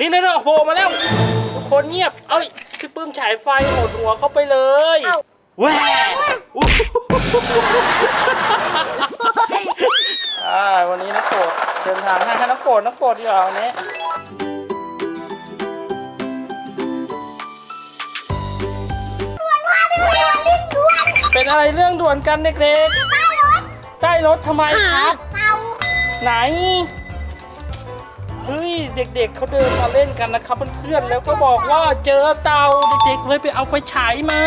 นี่นั่นโผล่มาแล้ว ทุกคนเงียบ เอ้ยพี่ปื้มฉายไฟหดหัวเข้าไปเลยเอ้า แหวอู้อ่าวันนี้นักโกรธเดินทางให้ให้นักโกรธนักโกรธดีกว่าวันนี้ เป็นอะไรเรื่องด่วนกันเด็กๆ ใต้รถทำไมครับเตาไหน เฮ้ยเด็กๆเขาเดินมาเล่นกันนะครับเพื่อนๆแล้วก็บอกว่าเจอเต่าเด็กๆเลยไปเอาไฟฉายมา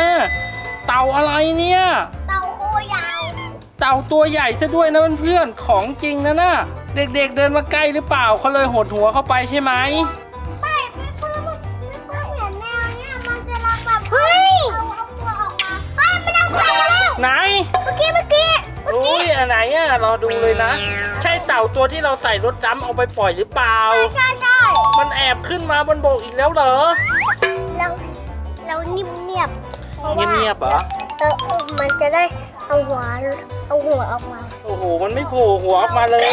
เต่าอะไรเนี่ย เตาโคยาว เต่าตัวใหญ่ซะด้วยนะเพื่อนๆของจริงนะน่ะเด็กๆเดินมาใกล้หรือเปล่าเขาเลยหดหัวเข้าไปใช่ไหมไม่ไม่เพิ่มไม่เพิ่มเห็นแนวเนี่ยมันจะรักแบบเฮ้ยเอาเอาตัวออกมาเฮ้ยมันเอาตัวมาแล้วไหน เมื่อกี้เมื่อกี้ อุ้ยอันไหนอะรอดูเลยนะ ใช่ เต่าตัวที่เราใส่รถดำเอาไปปล่อยหรือเปล่า ใช่ใช่มันแอบขึ้นมาบนบกอีกแล้วเหรอ เราเรานิ่มเงียบเพราะว่าเงียบๆเหรอ เออมันจะได้เอาหัวเอาหัวออกมาโอ้โห มันไม่โผล่หัวออกมาเลย อ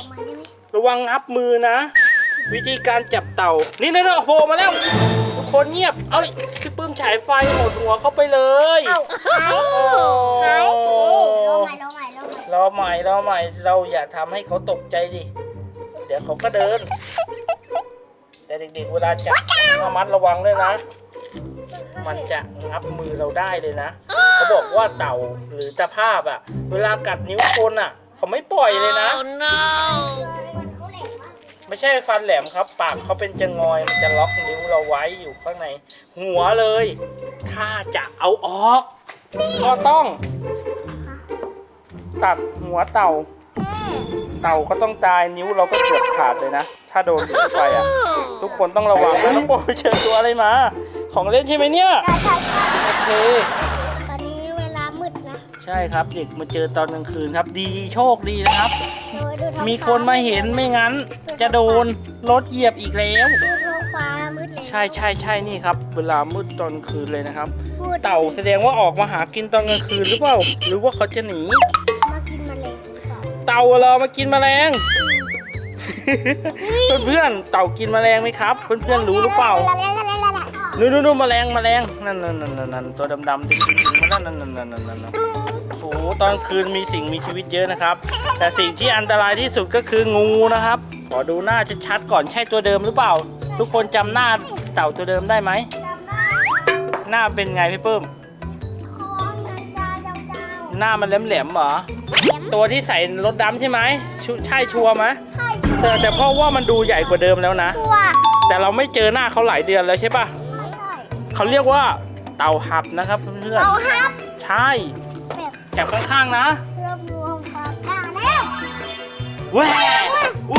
อกมาได้ไหมระวังงับมือนะ วิธีการจับเต่า นี่นั่นโผล่มาแล้ว ทุกคนเงียบ เอ้ยพี่ปื้มฉายไฟหดหัวเข้าไปเลย เอ้าหายโอ้หายเราใหม่เราใหม่เราใหม่รอใหม่รอใหม่ เราอย่าทำให้เขาตกใจดิ เดี๋ยวเขาก็เดิน แต่เด็กๆเวลาจับระมัดระวังด้วยนะ มันจะงับมือเราได้เลยนะ เขาบอกว่าเต่าหรือตะภาพอะ เวลากัดนิ้วคนอะ เขาไม่ปล่อยเลยนะเขาเหล็กมากไม่ใช่ฟันแหลมครับ ปากเขาเป็นจะงอย มันจะล็อกนิ้วเราไว้อยู่ข้างใน หัวเลย ถ้าจะเอาออก ก็ต้อง ตัดหัวเต่า เต่าก็ต้องตายนิ้วเราก็เกือบขาดเลยนะ ถ้าโดนเข้าไปอะ ทุกคนต้องระวังนะน้องโบไปเจอตัวอะไรมา ของเล่นใช่ไหมเนี่ยใช่ใช่ใช่โอเค ตอนนี้เวลามืดนะใช่ครับ เด็กมาเจอตอนกลางคืนครับ ดีโชคดีนะครับดูดูท้องมีคนมาเห็นไม่งั้น จะโดนรถเหยียบอีกแล้ว ดูท้องฟ้ามืดเลยใช่ใช่ใช่นี่ครับ เวลามืดตอนคืนเลยนะครับ พูดเต่าแสดงว่าออกมาหากินตอนกลางคืนหรือเปล่า หรือว่าเขาจะหนีมากินแมลงหรือ เปล่าเต่าเรามากินแมลง เพื่อนๆเต่ากินแมลงไหมครับ เพื่อนๆรู้หรือเปล่านู่นนู่นนู่นแมลงแมลงนั่นนั่นนั่นนั่นนั่นตัวดำๆดึงดึงๆมานั่นนั่นนั่นนั่นนั่นนั่นโอ้โหตอนคืนมีสิ่งมีชีวิตเยอะนะครับ แต่สิ่งที่อันตรายที่สุดก็คืองูนะครับขอดูหน้าชัดๆก่อนใช่ตัวเดิมหรือเปล่า ทุกคนจำหน้าเต่าตัวเดิมได้ไหมหน้าเป็นไงพี่ปื้ม หน้ามันแหลมๆเหรอ ตัวที่ใส่รถดำใช่ไหมชุใช่ชัวร์ไหมแต่แต่เพราะว่ามันดูใหญ่กว่าเดิมแล้วนะ ตัวแต่เราไม่เจอหน้าเขาหลายเดือนแล้วใช่ปะเขาเรียกว่าเต่าหับนะครับเพื่อนเอาฮับๆใช่แอบข้างๆนะเริ่มรวมปากกาแล้วแหวอู้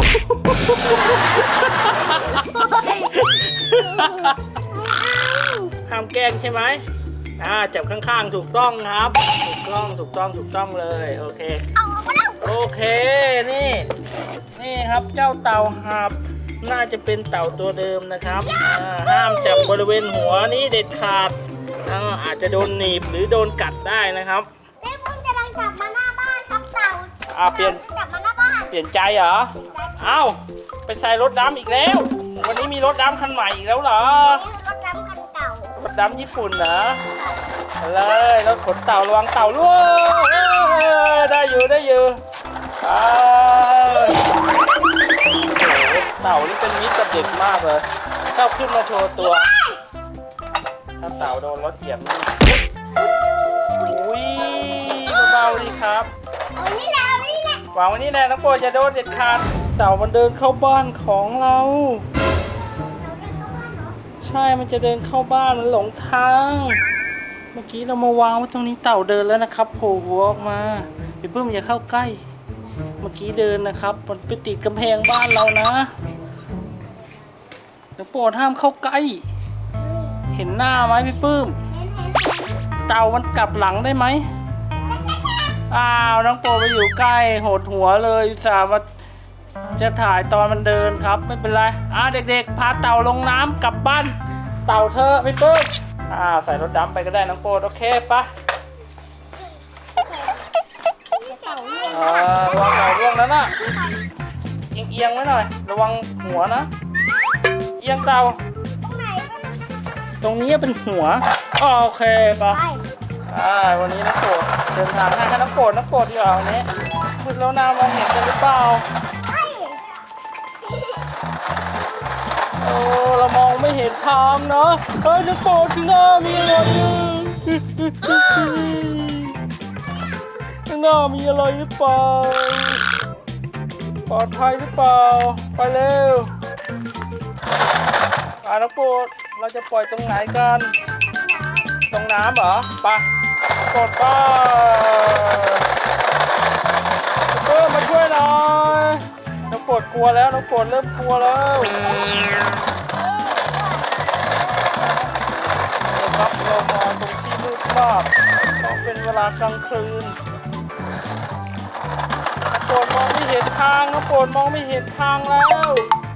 ห้ามแกล้งใช่ไหม อ่าจับข้างๆถูกต้องครับ ถูกต้องถูกต้องถูกต้องเลยโอเคเอาออกมาแล้วโอเคนี่นี่ครับเจ้าเต่าหับน่าจะเป็นเต่าตัวเดิมนะครับอ่าห้ามจับบริเวณหัวนี้เด็ดขาดอ่าอาจจะโดนหนีบหรือโดนกัดได้นะครับเอ้พุ่งจะดังจับมาหน้าบ้านครับเต่าอ่าเปลี่ยนจับมาหน้าบ้านเปลี่ยนใจเหรอเอ้าไปใส่รถดำอีกแล้ว วันนี้มีรถดำคันใหม่อีกแล้วเหรอ ดำญี่ปุ่นเหรอเอาเลยรถขนเต่าระวังเต่าล่วงเอ้ยได้อยู่ได้อยู่ไปโอ้โหเต่านี่เป็นมิตรกับเด็กมากเลยชอบขึ้นมาโชว์ตัวถ้าเต่าโดนรถเหยียบนี่อุ้ยเบาๆดีครับเอานี่แหละเอานี่แหละวางไว้นี่แน่น้องโปรดจะโดนเด็ดขาดเต่ามันเดินเข้าบ้านของเรา ใช่ มันจะเดินเข้าบ้าน มันหลงทาง เมื่อกี้เรามาวางไว้ตรงนี้เต่าเดินแล้วนะครับโผล่หัวออกมาพี่ปื้มอย่าเข้าใกล้ เมื่อกี้เดินนะครับ มันไปติดกำแพงบ้านเรานะน้องโปรดห้ามเข้าใกล้ เห็นหน้าไหมพี่ปื้มเห็นเห็นเต่ามันกลับหลังได้ไหม อ้าวน้องโปรไปอยู่ใกล้ โหดหัวเลยสามา จะถ่ายตอนมันเดินครับไม่เป็นไรอ่าเด็กๆ พาเต่าลงน้ำกลับบ้าน เต่าเธอะพี่ปื้มอ่าใส่รถดำไปก็ได้น้องโปรดโอเคปะเต่าลูกอ่าระวังเต่าร่วงนั้นน่ะเอียงๆไว้หน่อย ระวังหัวนะอียงเต่าตรงไหนตรงนี้เป็นหัวอ๋อโอเคปะไปอ่าวันนี้น้องโปรดเดินทางให้ให้น้องโปรดน้องโปรดดีกว่าวันนี้มืดแล้วนามองเห็นกันหรือเปล่า โอ้เรามองไม่เห็นทางนะเฮ้ยน้องโปรดข้างหน้ามีอะไรอ่ข้างหน้ามีอะไรหรือเปล่าปลอดภัยหรือเปล่า ไปเร็วอาน้องโปรดเราจะปล่อยตรงไหนกัน ตรงน้ำเหรอไปะกดป้าเพิ่มมาช่วยหน่อยน้องโปรดกลัวแล้วน้องโปรดเริ่มกลัวแล้ว ที่มืดมากเพราะเป็นเวลากลางคืนน้องโปรดมองไม่เห็นทางน้องโปรดมองไม่เห็นทางแล้ว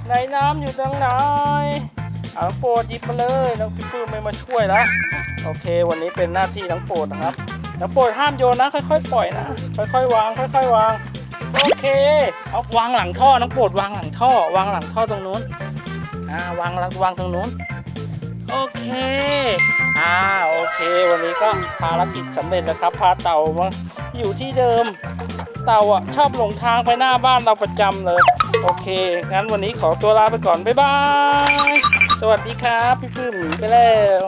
ไหนน้ำอยู่ตรงไหนเอาน้องโปรดหยิบมาเลยน้องพี่ปื้มไม่มาช่วยแล้วโอเค วันนี้เป็นหน้าที่น้องโปรดนะครับน้องโปรดห้ามโยนนะ ค่อยๆปล่อยนะค่อยๆวาง ค่อย ๆ วางโอเค เอาวางหลังท่อน้องโปรดวางหลังท่อ วางหลังท่อตรงนู้นอ่าวางวางตรงนู้น โอเค อ่า โอเค วันนี้ก็ภารกิจสำเร็จแล้วครับ พาเต่ามาอยู่ที่เดิม เต่าอะชอบหลงทางไปหน้าบ้านเราประจำเลย โอเค งั้นวันนี้ขอตัวลาไปก่อน บ๊ายบาย สวัสดีครับ พี่พึ่มหนีไปแล้ว